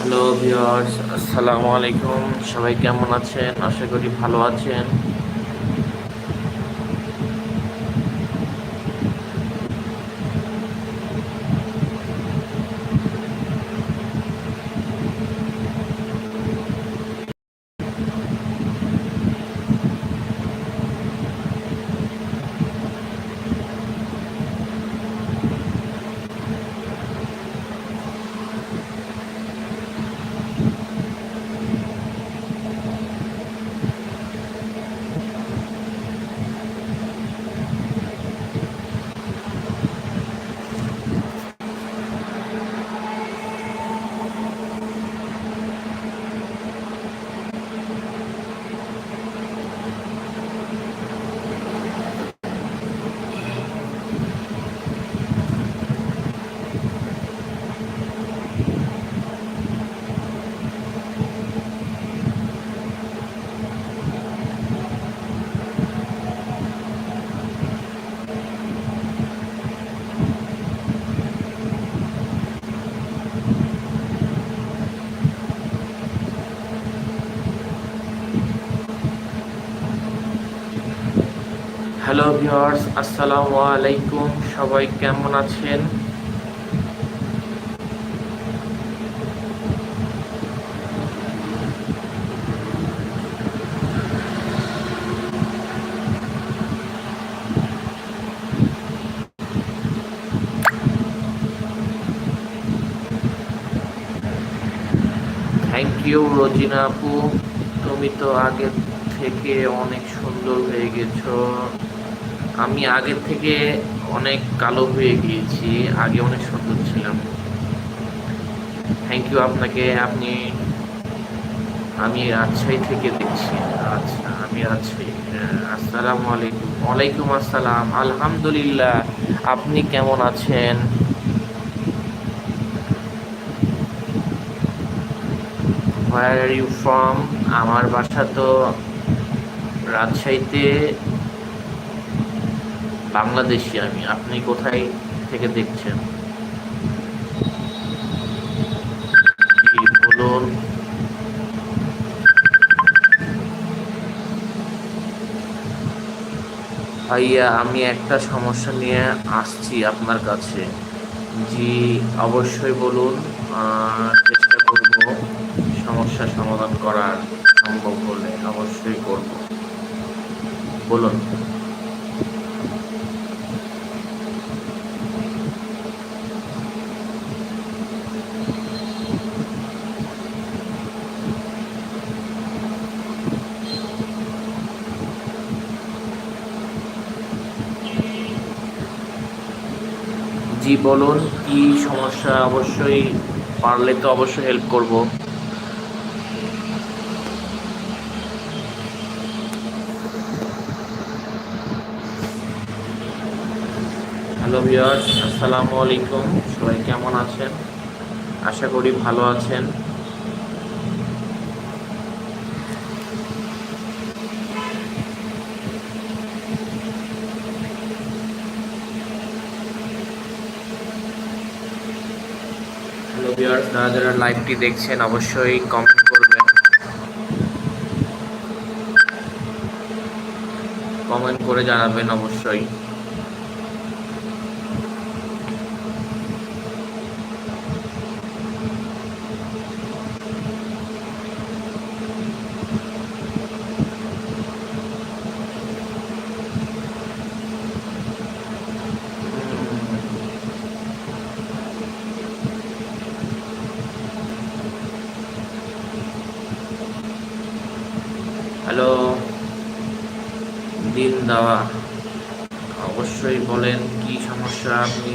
Hello viewers আসসালামু আলাইকুম সবাই কেমন আছেন? আশা করি ভালো আছেন। হ্যালো ভিউয়ার্স আসসালামু আলাইকুম সবাই কেমন আছেন? থ্যাংক ইউ রোজিনা আপু। তুমি তো আগে থেকে অনেক সুন্দর হয়ে গেছো। আমি আগের থেকে অনেক কালো হয়ে গিয়েছি, আগে অনেক সুন্দর ছিলাম। থ্যাংক ইউ আপনাকে, আপনি আমি রাজশাহী থেকে দেখছি। আচ্ছা আমি রাজশাহী। আসসালামু আলাইকুম। ওয়ালাইকুম আসসালাম। আলহামদুলিল্লাহ, আপনি কেমন আছেন? হোয়ার আর ইউ ফ্রম আমার বাসা তো রাজশাহীতে। বাংলাদেশি আমি, আপনি কোথায় থেকে দেখছেন? ভাইয়া, আমি একটা সমস্যা নিয়ে আসছি আপনার কাছে। জি, অবশ্যই বলুন। চেষ্টা করব সমস্যা সমাধান করার, সম্ভব হলে অবশ্যই করব। বলুন জি বলুন, কি সমস্যা? অবশ্যই পারলে তো অবশ্যই হেল্প করব। হ্যালো ভিউয়ার্স আসসালামু আলাইকুম। সবাই কেমন আছেন? আশা করি ভালো আছেন। যারা যারা লাইভটি দেখছেন অবশ্যই কমেন্ট করবেন। কমেন্ট করে জানাবেন অবশ্যই। দেওয়া, অবশ্যই বলেন কি সমস্যা আপনি,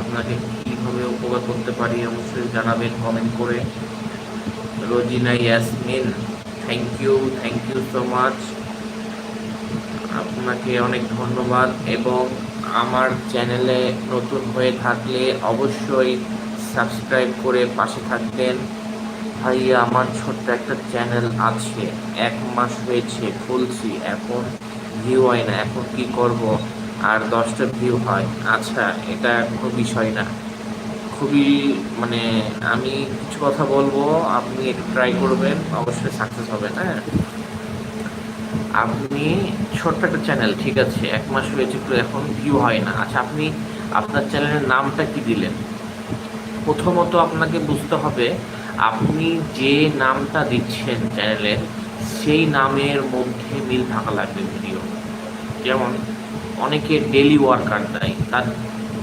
আপনাকে কীভাবে উপকার করতে পারি অবশ্যই জানাবেন কমেন্ট করে। Rojina Yasmin thank you thank you so much আপনাকে অনেক ধন্যবাদ এবং আমার চ্যানেলে নতুন হয়ে থাকলে অবশ্যই সাবস্ক্রাইব করে পাশে থাকবেন। ভাইয়া, আমার ছোট্ট একটা চ্যানেল আছে, এক মাস হয়েছে খুলছি, এখন ভিউ হয় না, এখন কি করব? আর দশটা ভিউ হয়। আচ্ছা এটা কোনো বিষয় না। খুবই মানে আমি কিছু কথা বলব, আপনি একটু ট্রাই করবেন, অবশ্যই সাকসেস হবেন হ্যাঁ আপনি ছোট্ট একটা চ্যানেল ঠিক আছে, এক মাস হয়েছে তো এখন ভিউ হয় না। আচ্ছা আপনি আপনার চ্যানেলের নামটা কি দিলেন? প্রথমত আপনাকে বুঝতে হবে, আপনি যে নামটা দিচ্ছেন চ্যানেলের সেই নামের মধ্যে মিল থাকা লাগবে ভিডিও যেমন অনেকে ডেলি ওয়ার্কার দেয় তার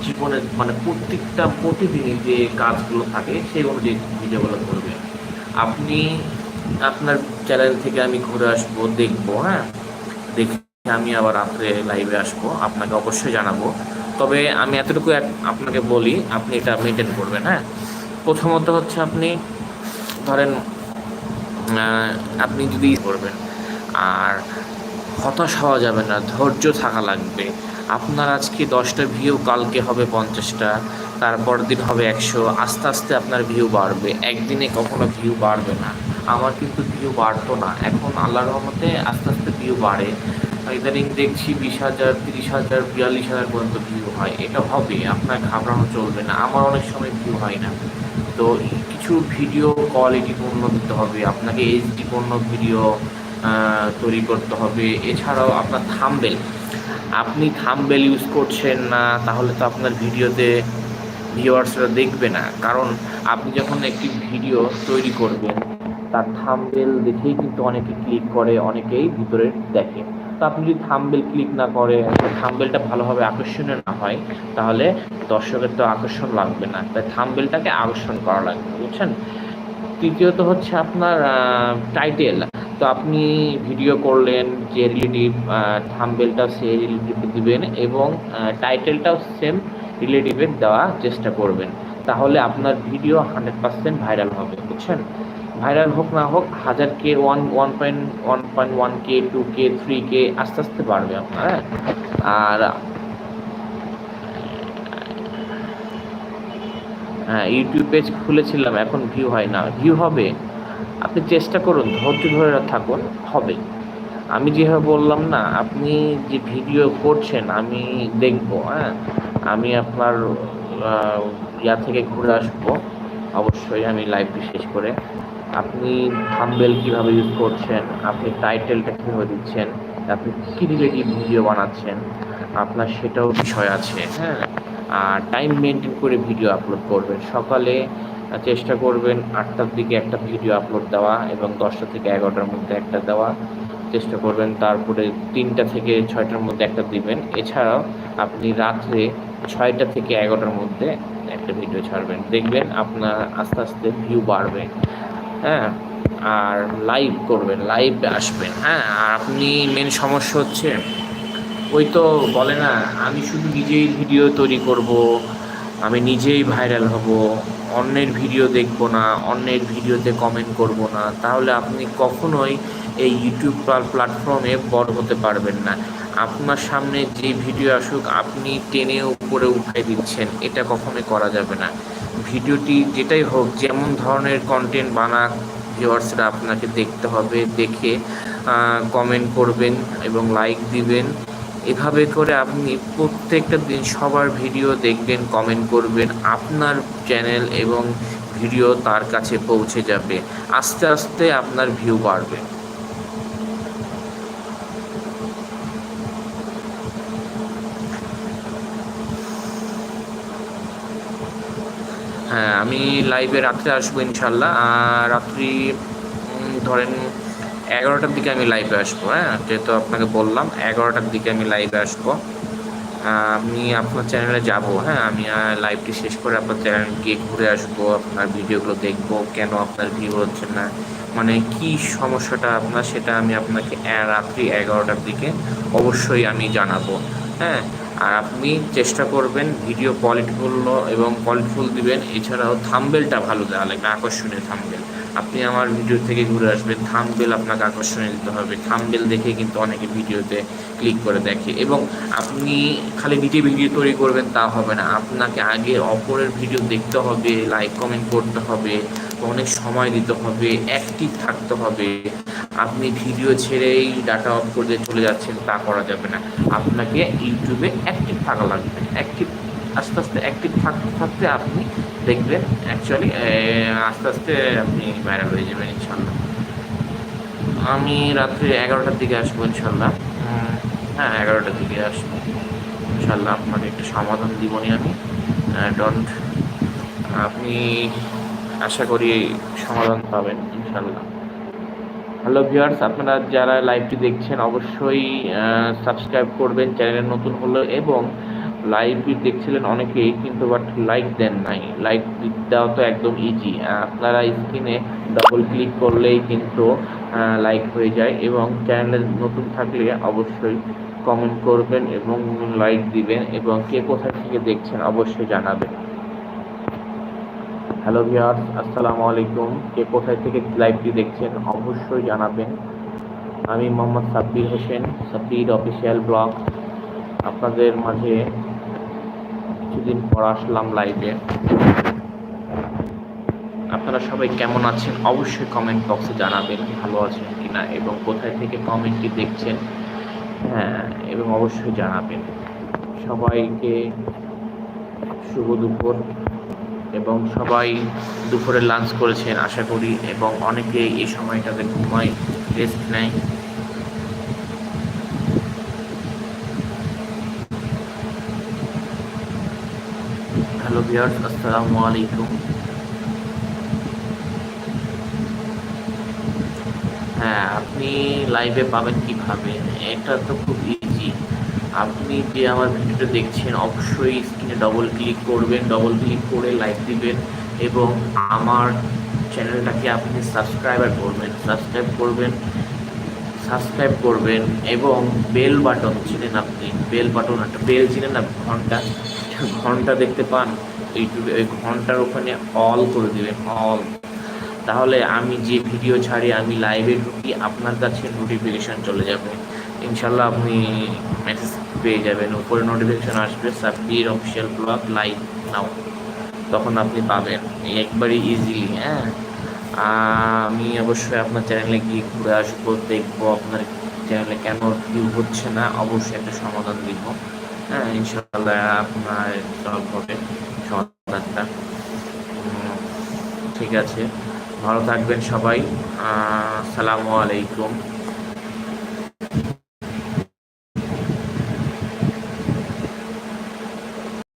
জীবনে মানে প্রত্যেকটা প্রতিদিনই যে কাজগুলো থাকে, সেই অনুযায়ী ভিডিওগুলো করবে। আপনি আপনার চ্যানেল থেকে আমি ঘুরে আসব, দেখব হ্যাঁ? দেখে আমি আবার রাত্রে লাইভে আসব, আপনাকে অবশ্যই জানাব। তবে আমি এতটুকু আপনাকে বলি, আপনি এটা মেনটেন করবেন হ্যাঁ? প্রথমত হচ্ছে আপনি ধরেন আপনি যদি করবেন, আর হতাশ হওয়া যাবে না, ধৈর্য থাকা লাগবে। আপনার আজকে দশটা ভিউ কালকে হবে পঞ্চাশটা, তারপর দিন হবে একশো, আস্তে আস্তে আপনার ভিউ বাড়বে। একদিনে কখনো ভিউ বাড়বে না। আমার কিন্তু ভিউ বাড়তো না। এখন আল্লাহর রহমতে আস্তে আস্তে ভিউ বাড়ে। ইদানিং দেখছি বিশ হাজার, তিরিশ হাজার, বিয়াল্লিশ হাজার পর্যন্ত ভিউ হয়। এটা হবে, আপনার ঘাবড়ানো চলবে না। আমার অনেক সময় ভিউ হয় না। তো কিছু ভিডিও কোয়ালিটি পূর্ণ দিতে হবে। আপনাকে এইচডি পণ্য ভিডিও তৈরি করতে হবে। এছাড়াও আপনার থাম্বেল। আপনি থাম্বেল ইউজ করছেন না, তাহলে তো আপনার ভিডিওতে ভিউয়ার্সরা দেখবে না। কারণ আপনি যখন একটি ভিডিও তৈরি করবেন, তার থাম্বেল দেখেই কিন্তু অনেকে ক্লিক করে, অনেকেই ভিতরে দেখে। তো আপনি যদি থাম্বেল ক্লিক না করে থাম্বেলটা ভালোভাবে আকর্ষণীয় না হয়, তাহলে দর্শকের তো আকর্ষণ লাগবে না। তাই থাম্বেলটাকে আকর্ষণ করা লাগবে, বুঝছেন? তৃতীয়ত হচ্ছে আপনার টাইটেল তো আপনি ভিডিও করলেন যে রিলেটিভ থাম্বেলটাও সেই রিলেটিভ দিবেন এবং টাইটেলটাও সেম রিলেটিভের দেওয়ার চেষ্টা করবেন। তাহলে আপনার ভিডিও হান্ড্রেড পার্সেন্ট ভাইরাল হবে, বুঝছেন? ভাইরাল হোক না হোক হাজার কে one one point one point one K two K three K আস্তে আস্তে বাড়বে আপনার হ্যাঁ? আর হ্যাঁ ইউটিউব পেজ খুলেছিলাম, এখন ভিউ হয় না। ভিউ হবে। আপনি চেষ্টা করুন, ধৈর্য ধরে থাকুন, হবে। আমি যেভাবে বললাম না, আপনি যে ভিডিও করছেন, আমি দেখব হ্যাঁ? আমি আপনার ইয়া থেকে ঘুরে আসব। অবশ্যই আমি লাইভটি শেষ করে। আপনি থাম্বেল কীভাবে ইউজ করছেন, আপনি টাইটেলটা কীভাবে দিচ্ছেন, আপনি কী রিলেটিভ ভিডিও বানাচ্ছেন, আপনার সেটাও বিষয় আছে হ্যাঁ? আর টাইম মেনটেন করে ভিডিও আপলোড করবেন। সকালে চেষ্টা করবেন আটটার দিকে একটা ভিডিও আপলোড দেওয়া এবং দশটা থেকে এগারোটার মধ্যে একটা দেওয়া। চেষ্টা করবেন তারপরে তিনটা থেকে ছয়টার মধ্যে একটা দিবেন। এছাড়াও আপনি রাত্রে ছয়টা থেকে এগারোটার মধ্যে একটা ভিডিও ছাড়বেন। দেখবেন আপনার আস্তে আস্তে ভিউ বাড়বে। হ্যাঁ আর লাইভ করবেন লাইভ আসবেন। হ্যাঁ আর আপনি মেন সমস্যা হচ্ছে, ওই তো বলে না, আমি শুধু নিজেই ভিডিও তৈরি করব আমি নিজেই ভাইরাল হব, অন্যের ভিডিও দেখব না, অন্যের ভিডিওতে কমেন্ট করব না, তাহলে আপনি কখনোই এই ইউটিউব প্ল্যাটফর্মে বড় হতে পারবেন না। আপনার সামনে যে ভিডিও আসুক, আপনি টেনে উপরে উঠাই দিচ্ছেন, এটা কখনোই করা যাবে না। ভিডিওটি যেটাই হোক, যেমন ধরনের কন্টেন্ট বানাক ভিউয়ার্সরা আপনাকে দেখতে হবে, দেখে কমেন্ট করবেন এবং লাইক দিবেন। এভাবে করে আপনি প্রত্যেকটা দিন সবার ভিডিও দেখবেন কমেন্ট করবেন, আপনার চ্যানেল এবং ভিডিও তার কাছে পৌঁছে যাবে। আস্তে আস্তে আপনার ভিউ বাড়বে। হ্যাঁ আমি লাইভে রাত্রে আসব ইনশাল্লাহ। রাত্রি ধরেন এগারোটার দিকে আমি লাইভে আসব হ্যাঁ? যেহেতু আপনাকে বললাম, এগারোটার দিকে আমি লাইভে আসব। আমি আপনার চ্যানেলে যাব হ্যাঁ? আমি লাইভটি শেষ করে আপনার চ্যানেল গিয়ে ঘুরে আসব, আপনার ভিডিওগুলো দেখব, কেন আপনার ভিউ হচ্ছে না? মানে কি সমস্যাটা আপনার, সেটা আমি আপনাকে রাত্রি এগারোটার দিকে অবশ্যই আমি জানাব হ্যাঁ? আর আপনি চেষ্টা করবেন ভিডিও কোয়ালিটিফুল এবং কোয়ালিটিফুল দিবেন। এছাড়াও থাম্বেলটা ভালো দেওয়া লাগবে, আকর্ষণীয় থাম্বেল আপনি আমার ভিডিও থেকে ঘুরে আসবেন। থাম্বেল আপনাকে আকর্ষণীয় দিতে হবে। থাম্বেল দেখে কিন্তু অনেকে ভিডিওতে ক্লিক করে দেখে। এবং আপনি খালি নিজে ভিডিও তৈরি করবেন, তা হবে না। আপনাকে আগে অপরের ভিডিও দেখতে হবে লাইক কমেন্ট করতে হবে অনেক সময় দিতে হবে অ্যাক্টিভ থাকতে হবে। আপনি ভিডিও ছেড়েই ডাটা অফ করে চলে যাচ্ছেন, তা করা যাবে না। আপনাকে ইউটিউবে অ্যাক্টিভ থাকা লাগবে। অ্যাক্টিভ আস্তে আস্তে অ্যাক্টিভ থাকতে থাকতে আপনি দেখবেন অ্যাকচুয়ালি আস্তে আস্তে আপনি ভাইরাল হয়ে যাবেন, ইনশাল্লাহ। আমি রাত্রি এগারোটার দিকে আসব, ইনশাল্লাহ। হ্যাঁ এগারোটার দিকে আসব। ইনশাল্লাহ আপনাকে একটা সমাধান দিবনি আমি। ডন্ট আপনি আশা করি সমাধান পাবেন, ইনশাল্লাহ। হ্যালো ভিউয়ার্স আপনারা যারা লাইভটি দেখছেন, অবশ্যই সাবস্ক্রাইব করবেন, চ্যানেলে নতুন হলো এবং লাইভটি দেখছিলেন অনেকেই, কিন্তু বাট লাইক দেন নাই। লাইক দেওয়া তো একদম ইজি আপনারা স্ক্রিনে ডবল ক্লিক করলেই কিন্তু লাইক হয়ে যায় এবং চ্যানেলে নতুন থাকলে অবশ্যই কমেন্ট করবেন এবং লাইক দিবেন এবং কে কোথা থেকে দেখছেন অবশ্যই জানাবেন। হ্যালো ভিউয়ার্স আসসালামু আলাইকুম। কে কোথায় থেকে লাইভটি দেখছেন অবশ্যই জানাবেন। আমি মোহাম্মদ সাব্বির হোসেন, সাব্বির অফিসিয়াল ব্লগ আপনাদের মাঝে কিছুদিন পর আসলাম লাইভে আপনারা সবাই কেমন আছেন? অবশ্যই কমেন্ট বক্সে জানাবেন ভালো আছেন কিনা এবং কোথায় থেকে কমেন্টটি দেখছেন। হ্যাঁ এবং অবশ্যই জানাবেন। সবাইকে শুভ দুপুর এবং সবাই দুপুরে লাঞ্চ করেছেন, আশা করি, এবং অনেকে এই সময়টাতে ঘুমায় রেস্ট নেয়। হ্যালো বিয়ার্স আসসালামু আলাইকুম হ্যাঁ আপনি লাইভে পাবেন কীভাবে? এটা তো খুব ইজি আপনি যে আমার ভিডিওটা দেখছেন, অবশ্যই স্ক্রিনে ডবল ক্লিক করবেন ডবল ক্লিক করে লাইক দিবেন এবং আমার চ্যানেলটাকে আপনি সাবস্ক্রাইবার করবেন সাবস্ক্রাইব করবেন সাবস্ক্রাইব করবেন এবং বেল বাটন চিনেন আপনি। বেল বাটন একটা বেল চিনেন না, ঘণ্টা। ঘণ্টা দেখতে পান ইউটিউবে ওই ঘণ্টার ওখানে অল করে দেবেন অল তাহলে আমি যে ভিডিও ছাড়ি, আমি লাইভে ঢুকি, আপনার কাছে নোটিফিকেশান চলে যাবে। ইনশাল্লাহ আপনি মেসেজ পেয়ে যাবেন, উপরে নোটিফিকেশান আসবে Sabbir official blog live now তখন আপনি পাবেন, একবারই ইজিলি হ্যাঁ। আমি অবশ্যই আপনার চ্যানেলে গিয়ে ঘুরে আসব, দেখব আপনার চ্যানেলে কেন ভিউ হচ্ছে না, অবশ্যই একটা সমাধান দিব। হ্যাঁ ইনশাল্লাহ আপনার সলভ হবে সমাধানটা ঠিক আছে। ভালো থাকবেন সবাই। আসসালামু আলাইকুম।